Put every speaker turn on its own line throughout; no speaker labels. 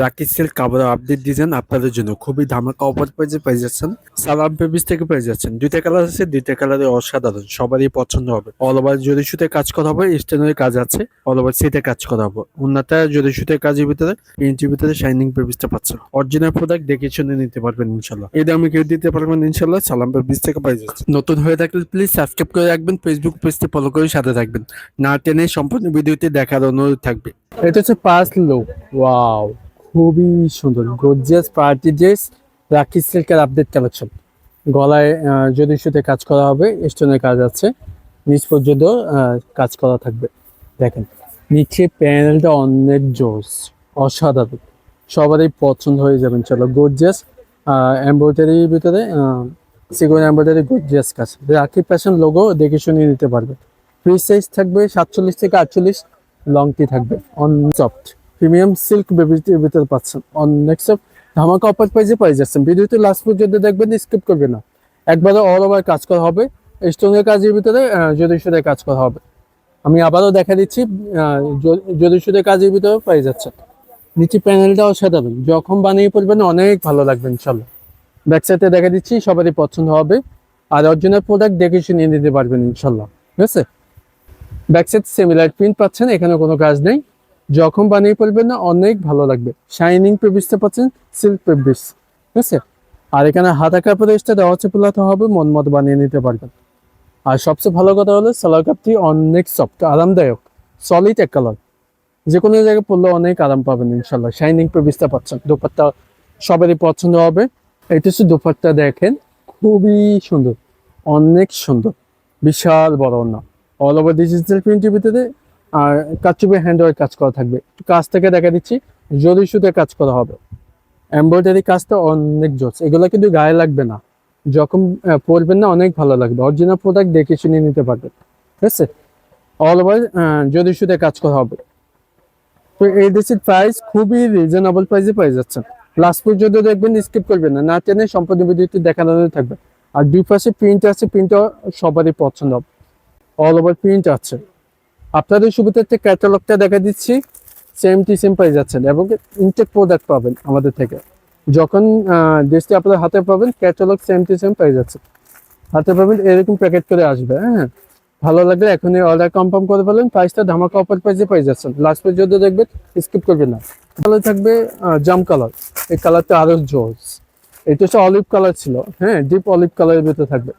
রাকি silk কাপড় update design আপনাদের জন্য। খুবই ধামাকা অফার পেজে পেয়ে যাচ্ছেন। সালাম পেবিস থেকে পেয়ে যাচ্ছেন। দুইটা কালার আছে, দুইটা কালারে অসাধারণ। সবারই পছন্দ হবে। অল ওভার যদি সুতে কাজ করা হবে স্টেনের কাজ আছে। অল ওভার সিটে কাজ করা হবে। উন্নতা যদি সুতে কাজের ভিতরে ইঞ্চির ভিতরে শাইনিং পেবিসটা পাচ্ছেন অরিজিনাল প্রোডাক্ট দেখে শুনে নিতে পারবেন ইনশাল্লাহ এই দামে কেউ দিতে পারবেন ইনশাল্লাহ সালাম পেবিস থেকে পেয়ে যাচ্ছেন। নতুন হয়ে থাকলে প্লিজ সাবস্ক্রাইব করে রাখবেন ফেসবুক পেজটি ফলো করে সাথে থাকবেন। না টেনে সম্পূর্ণ ভিডিওটি দেখার অনুরোধ থাকবে। এটা হচ্ছে পাঁচ লোক ওয়াও খুবই সুন্দর গর্জিয়াস পার্টি ড্রেস রাখি সিল্কের আপডেট কালেকশন গলায় যদি সুতে কাজ করা হবে স্টোনের কাজ আছে, নিচ পর্যন্ত কাজ করা থাকবে। দেখেন, নিচে প্যানেলটা অনেক জোস, অসাধারণ। সবারই পছন্দ হয়ে যাবেন চলো গর্জিয়াস এমব্রয়ডারির ভিতরে সিগুন এমব্রয়ডারি গর্জিয়াস কাজ। রাখি প্যাশন লোগো দেখে শুনিয়ে নিতে পারবে। ফ্রি সাইজ থাকবে সাতচল্লিশ থেকে আটচল্লিশ লংটি থাকবে অন সফট প্রিমিয়াম সিল্ক বেবিটির ভিতরে পাচ্ছেন। অনেক সব ধামাকা অফার প্রাইজে পাই যাচ্ছেন। ভিডিওতে লাস্ট পর্যন্ত দেখবেন স্কিপ করবে না। একবারে অল ওভার কাজ করা হবে। স্টোনের কাজের ভিতরে যদি সুদে কাজ করা হবে। আমি আবারও দেখা দিচ্ছি যদি সুদে কাজের ভিতরে পাই যাচ্ছেন। নিচে প্যানেলটা অসাধারণ যখন বানিয়ে পড়বেন, অনেক ভালো লাগবে ইনশাল্লাহ। ব্যাক সাইডে দেখা দিচ্ছি, সবারই পছন্দ হবে। আর অরিজিনাল প্রোডাক্ট দেখে শুনিয়ে নিতে পারবেন ইনশাল্লাহ। ঠিক আছে? ব্যাক সাইড সিমিলার প্রিন্ট পাচ্ছেন, এখানে কোনো কাজ নেই। যখন বানিয়ে পড়বেন না, অনেক ভালো লাগবে। শাইনিং পেবিসটা পাচ্ছেন সিল্ক পেবিস ঠিক আছে? আর এখানে হাতা কাপড়ের দেওয়া হচ্ছে হবে, মন মতো বানিয়ে নিতে পারবেন। আর সবচেয়ে ভালো কথা হলো সালোয়ার কাপটি অনেক সফট আরামদায়ক সলিড এক কালার যে কোনো জায়গায় পড়লে অনেক আরাম পাবেন ইনশাল্লাহ শাইনিং পেবিসটা পাচ্ছেন, দুপাট্টা সবারই পছন্দ হবে। এটা হচ্ছে দুপাট্টা, দেখেন, খুবই সুন্দর, অনেক সুন্দর, বিশাল বড় না। অল ওভার ডিজিটাল প্রিন্টের ভিতরে আর কাচুবে হ্যান্ড ওয়ার্ক কাজ করা থাকবে। কাজ থেকে দেখা দিচ্ছি জরি সুতে কাজ করা হবে। এমব্রয়ডারি কাজটা অনেক জোস, এগুলো কিন্তু গায়ে লাগবে না। যখন পরবেন না, অনেক ভালো লাগবে। অরিজিনাল প্রোডাক্ট দেখে শুনে নিতে পারবেন। ঠিক আছে? অল ওভার জরি সুতে কাজ করা হবে। তো এই ড্রেসের প্রাইস খুবই রিজনেবল প্রাইসে পেয়ে যাচ্ছেন লাস্ট পর্যন্ত দেখবেন স্কিপ করবেন না। না টেনে সম্পূর্ণ ভিডিওটি দেখানো থাকবে। আর দুই পাশে প্রিন্ট আছে প্রিন্টটা সবারই পছন্দ। হবে অল ওভার প্রিন্ট আছে। আপনাদের সুবিধার্থে ক্যাটালগটা দেখা দিচ্ছি। সেম টি সেম পেয়ে যাচ্ছেন এবং ইনটেক প্রোডাক্ট পাবেন আমাদের থেকে। যখন ড্রেসটি আপনাদের হাতে পাবেন ক্যাটালগ সেম টি সেম পেয়ে যাচ্ছে। হাতে পাবেন, এরকম প্যাকেট করে আসবে হ্যাঁ? ভালো লাগলে এখনই অর্ডার কনফার্ম করে ফেলেন। প্রাইসটা ধামাকা অফার প্রাইসে পেয়ে যাচ্ছেন লাস্ট পর্যন্ত দেখবেন স্কিপ করবেন না। ভালো থাকবে জাম কালার এই কালারটা আরও জোস। এটা হচ্ছে অলিভ কালার ছিল হ্যাঁ? ডিপ অলিভ কালারের ভিতরে থাকবে।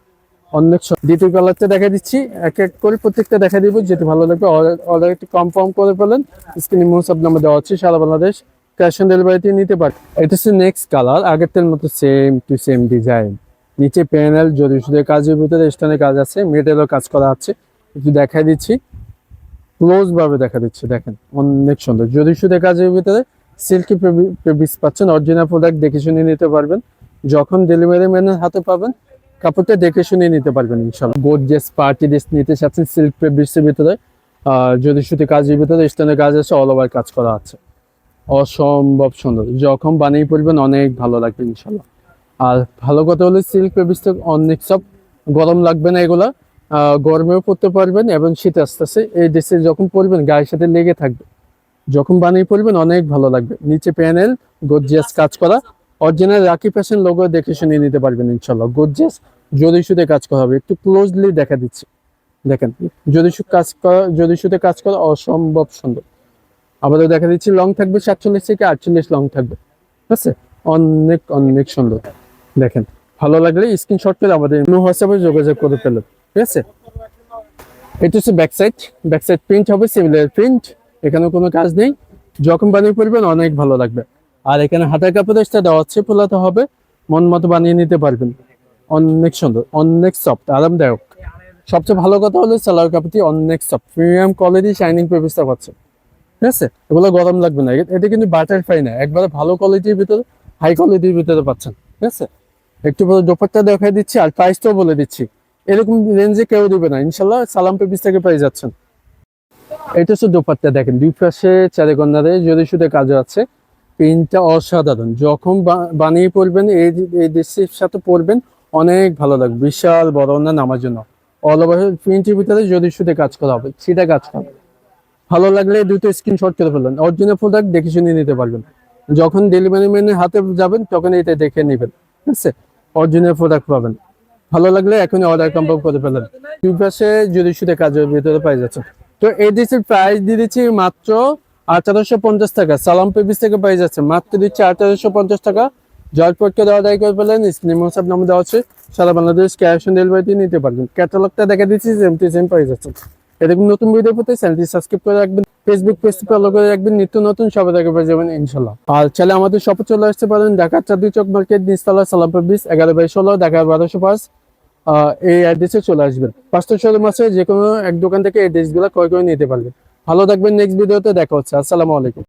অনেক। দ্বিতীয় কালারটা দেখা দিচ্ছি। এক এক করে প্রত্যেকটা দেখা দিব, যেটা ভালো লাগবে অর্ডার একটু কনফার্ম করে ফেলেন। স্ক্রিনে মোসাব নাম্বার দেওয়া আছে, সারা বাংলাদেশ ক্যাশ অন ডেলিভারিতে নিতে পারেন এটা হচ্ছে নেক্সট কালার আগেরটার মতো সেম টু সেম ডিজাইন নিচে প্যানেল যদি শুধু কাজের ভিতরে স্টানের কাজ আছে মেটেলও কাজ করা আছে। একটু দেখাই দিচ্ছি। ক্লোজ ভাবে দেখা দিচ্ছে, দেখেন, অনেক সুন্দর। যদি শুধু কাজের ভিতরে সিল্কি পেবিস পাচ্ছেন অরিজিনাল প্রোডাক্ট দেখে শুনে নিতে পারবেন। যখন ডেলিভারি ম্যানের হাতে পাবেন কাপড়টা দেখে শুনে নিতে পারবেন ইনশাল্লাহ গোর্জিয়াস পার্টি ড্রেস নিতে চাচ্ছেন সিল্ক ফেব্রিক্সের ভিতরে। আর যদি শুধু কাজের ভিতরে স্টানের কাজ আছে অল ওভার কাজ করা আছে। অসম্ভব সুন্দর। যখন বানিয়ে পড়বেন অনেক ভালো লাগবে ইনশাল্লাহ আর ভালো কথা হলো সিল্ক ফেব্রিক্স অনেক সব গরম লাগবে না এগুলা। গরমেও পরতে পারবেন এবং শীত আস্তে আস্তে এই ড্রেসে যখন পরবেন, গায়ের সাথে লেগে থাকবে। যখন বানিয়ে পড়বেন অনেক ভালো লাগবে। নিচে প্যানেল গর্জিয়াস কাজ করা। অরিজিনাল রাকি ফ্যাশন লোগো দেখে শুনে নিতে পারবেন ইনশাল্লাহ গর্জিয়াস সুতে কাজ করা হবে, একটু ক্লোজলি দেখা দিচ্ছি। দেখেন সু কাজ করা সুতে কাজ করা অসম্ভব সুন্দর। আমাদের দেখা দিচ্ছে লং থাকবে সাতচল্লিশ থেকে আটচল্লিশ লং থাকবে, ঠিক আছে? অনেক অনেক সুন্দর। দেখেন, ভালো লাগলে স্ক্রিনশট করে আমাদের হোয়াটসঅ্যাপে যোগাযোগ করে ফেলেন, ঠিক আছে? এটা হচ্ছে back side back side print হবে সিমিলার প্রিন্ট এখানে কোনো কাজ নেই। যখন বানিয়ে পড়বেন অনেক ভালো লাগবে। আর এখানে হাতের কাপড় দেওয়া হচ্ছে পোলাতে হবে, মন মতো বানিয়ে নিতে পারবেন। অনেক সুন্দর অনেক সফট আরামদায়ক সবচেয়ে ভালো কথা হলো সালোয়ার কাপড়টি অনেক সফট প্রিমিয়াম কোয়ালিটি শাইনিং পাচ্ছে ঠিক আছে? এগুলো গরম লাগবে না। এটা কিন্তু বাটারফ্লাই না। একবারে ভালো কোয়ালিটির ভিতরে হাই কোয়ালিটির ভিতরে পাচ্ছেন। ঠিক আছে? একটু পরে দোপাট্টা দেখাই দিচ্ছি আর প্রাইসটাও বলে দিচ্ছি। এরকম রেঞ্জে কেউ দিবে না। ইনশাল্লাহ সালাম পেপিস থেকে পেয়ে যাচ্ছেন। এটা হচ্ছে দোপাট্টা দেখেন। দুই পাশে চারে কন্যারে যদি শুধু আছে প্রিন্টটা অসাধারণ। যখন বানিয়ে পড়বেন এই এই দেশের সাথে পরবেন অনেক ভালো লাগবে। বিশাল বড় না নামার জন্য। অল ওভার ভিতরে যদি শুধু কাজ করা হবে, সেটা কাজ করা। ভালো লাগলে দুটো স্ক্রিনশট করে ফেলবেন। অরিজিনাল প্রোডাক্ট দেখে শুনে নিতে পারবেন। যখন ডেলিভারি ম্যানের হাতে যাবেন, তখন এটা দেখে নেবেন। ঠিক আছে? অরিজিনাল প্রোডাক্ট পাবেন। ভালো লাগলে এখনই অর্ডার কনফার্ম করে ফেলেন দুই যদি শুধু কাজের ভিতরে পাই যাচ্ছে। তো এই ডিসের প্রাইস দিয়ে দিচ্ছি মাত্র আঠারোশো পঞ্চাশ টাকা। সালাম পেপিস থেকে পাই যাচ্ছে মাত্র দিচ্ছে আঠারোশো পঞ্চাশ টাকা। জয়পুরকে দেওয়া দায় করে ফেলেন স্ক্রিন হোয়াটসঅ্যাপ নাম্বার দেওয়া আছে সারা বাংলাদেশ ক্যাশ অন ডেলিভারি নিতে পারবেন। ক্যাটালগটা দেখা দিচ্ছি সেম টু সেম পাই যাচ্ছে। এরকম নতুন ভিডিও পেতে চ্যানেলটি সাবস্ক্রাইব করে রাখবেন ফেসবুক পেজটি ফলো করে রাখবেন, নিত্য নতুন সবাই দেখে পেয়ে যাবেন ইনশাল্লাহ আর চাইলে আমাদের শপে চলে আসতে পারেন ঢাকা চাঁদনি চক মার্কেট নিচতলা সালাম পেপিস এগারো বাই ষোলো ঢাকা বারোশো পাঁচ এই অ্যাড্রেসে চলে আসবেন। পাঁচটা শোরুম আছে যে কোনো এক দোকান থেকে এই ড্রেসগুলো ক্রয় করে নিতে পারবেন। ভালো থাকবেন নেক্সট ভিডিওতে দেখা হচ্ছে। আসসালামু আলাইকুম।